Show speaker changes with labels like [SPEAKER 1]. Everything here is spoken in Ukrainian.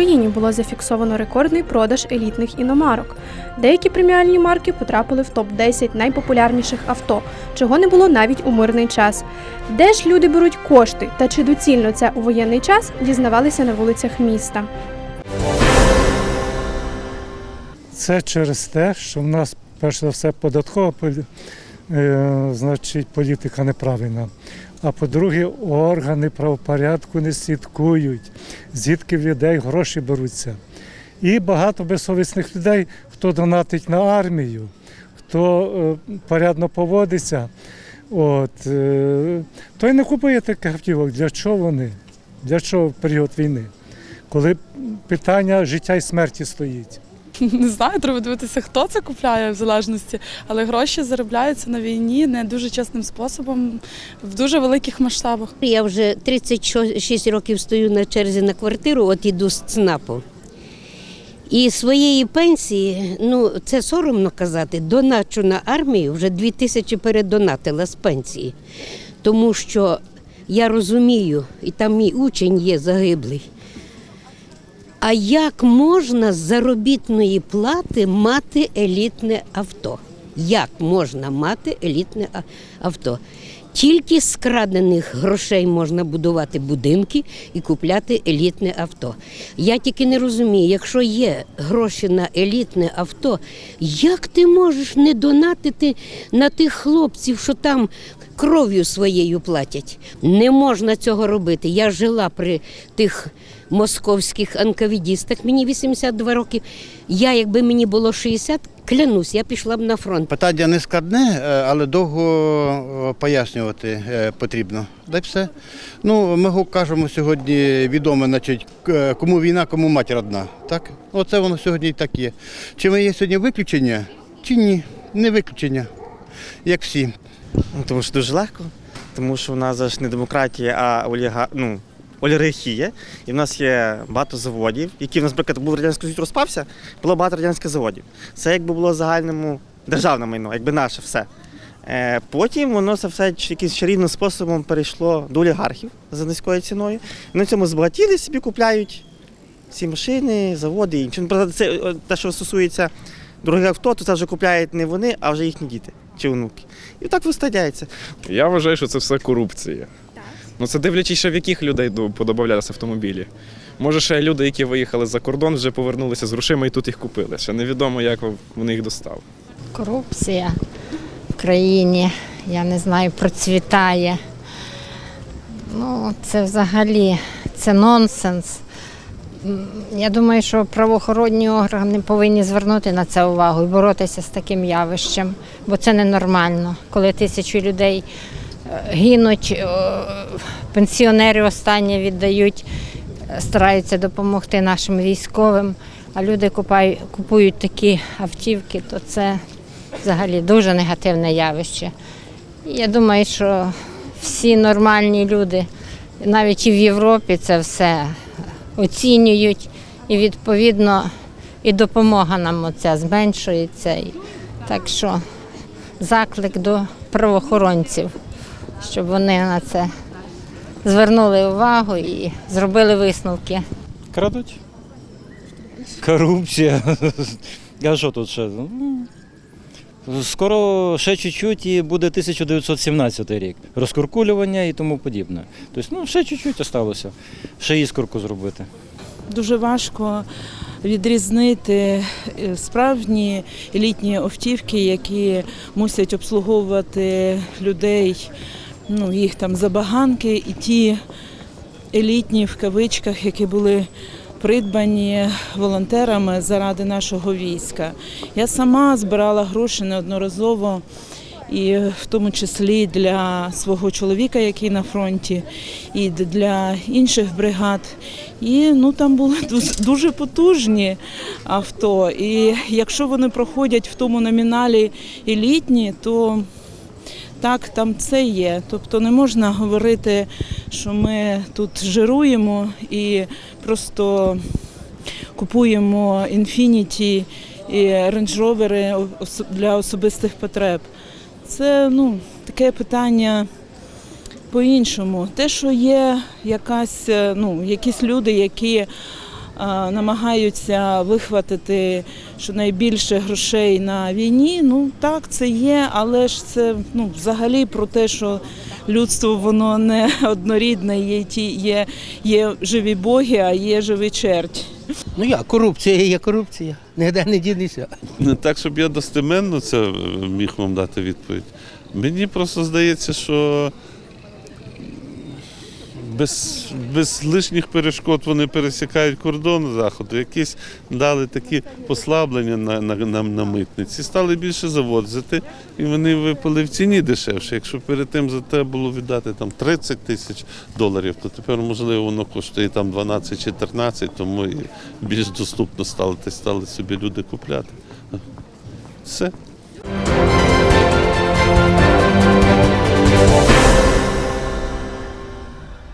[SPEAKER 1] Україні було зафіксовано рекордний продаж елітних іномарок. Деякі преміальні марки потрапили в топ-10 найпопулярніших авто, чого не було навіть у мирний час. Де ж люди беруть кошти та чи доцільно це у воєнний час, дізнавалися на вулицях міста.
[SPEAKER 2] Це через те, що в нас перш за все податкова е, значить, політика неправильна. А по-друге, органи правопорядку не слідкують, звідки в людей гроші беруться. І багато безсовісних людей, хто донатить на армію, хто е, порядно поводиться, от, е, той не купує таких автівок. Для чого вони? Для чого в період війни? Коли питання життя і смерті стоїть.
[SPEAKER 3] Не знаю, треба дивитися, хто це купляє в залежності, але гроші заробляються на війні не дуже чесним способом, в дуже великих масштабах.
[SPEAKER 4] Я вже 36 років стою на черзі на квартиру, от іду з ЦНАПу. І своєї пенсії, ну це соромно казати, доначу на армію вже 2 тисячі передонатила з пенсії. Тому що я розумію, і там мій учень є загиблий. А як можна з заробітної плати мати елітне авто? Як можна мати елітне авто? Тільки з крадених грошей можна будувати будинки і купляти елітне авто. Я тільки не розумію, якщо є гроші на елітне авто, як ти можеш не донатити на тих хлопців, що там кров'ю своєю платять? Не можна цього робити. Я жила при тих московських анковідістах, мені 82 роки. Я, якби мені було 60, клянусь, я пішла б на фронт.
[SPEAKER 5] Питання не складне, е, але довго е, пояснювати е, потрібно. Да й все. Ну, ми кажемо сьогодні відомо, значить, кому війна, кому матір одна. Так? Оце воно сьогодні і так є. Чи ми є сьогодні виключення? Чи ні? Не виключення, як всі.
[SPEAKER 6] Ну, Тому що дуже легко, тому що в нас ж не демократія, а оліга... ну, олігархія. І в нас є багато заводів, які в нас, наприклад, був Радянський Союз розпався, було багато радянських заводів. Це якби було загальному державне майно, якби наше все. Е, Потім воно це все якимось чарівним способом перейшло до олігархів за низькою ціною. На цьому збагатіли собі купляють ці машини, заводи і інші. Ну, Це е, те, що стосується дорогих авто, то це вже купляють не вони, а вже їхні діти чи онуки. І так вистадяється.
[SPEAKER 7] Я вважаю, що це все корупція. Ну це дивлячись, ще в яких людей до- подобавлялися автомобілі. Може, ще люди, які виїхали за кордон, вже повернулися з грошима і тут їх купили. Ще невідомо, як вони їх достали.
[SPEAKER 8] Корупція в країні, я не знаю, процвітає. Ну, це взагалі це нонсенс. Я думаю, що правоохоронні органи повинні звернути на це увагу і боротися з таким явищем, бо це ненормально, коли тисячі людей гинуть, е, пенсіонери останнє віддають, е, стараються допомогти нашим військовим, а люди купують такі автівки, то це взагалі дуже негативне явище. Я думаю, що всі нормальні люди, навіть і в Європі, це все оцінюють, і відповідно і допомога нам оця зменшується. Так що заклик до правоохоронців, щоб вони на це звернули увагу і зробили висновки.
[SPEAKER 9] Крадуть. Корупція. А що тут ще? Ну, Скоро ще чуть-чуть і буде 1917 рік. Розкуркулювання і тому подібне. Тобто, ну, ще чуть-чуть осталося. Ще іскорку зробити.
[SPEAKER 3] Дуже важко відрізнити е, справжні елітні автівки, які мусять обслуговувати людей, ну, їх там забаганки, і ті елітні в кавичках, які були придбані волонтерами заради нашого війська. Я сама збирала гроші неодноразово. І в тому числі для свого чоловіка, який на фронті, і для інших бригад. І ну там були дуже- потужні авто. І якщо вони проходять в тому номіналі елітні, то так, там це є. Тобто не можна говорити, що ми тут жируємо і просто купуємо інфініті і рейндж-ровери для особистих потреб. Це ну, таке питання по-іншому. Те, що є якась, е, ну, якісь люди, які намагаються вихватити щонайбільше грошей на війні. Ну так, це є, але ж це ну, взагалі про те, що людство воно не однорідне, є ті, є, є живі боги, а є живі черті.
[SPEAKER 10] Ну як, корупція є корупція. Ніде не дінешся.
[SPEAKER 11] Не так, щоб я достеменно це е, міг вам дати відповідь. Мені просто здається, що без, без лишніх перешкод вони пересікають кордон заходу. Якісь дали такі послаблення на, на, на, на митниці, стали більше завозити, і вони випали в ціні дешевше. Якщо перед тим за те було віддати там 30 тисяч доларів, то тепер можливо воно коштує там 12 чи 13, тому і більш доступно стало, та стали собі люди купляти. Все.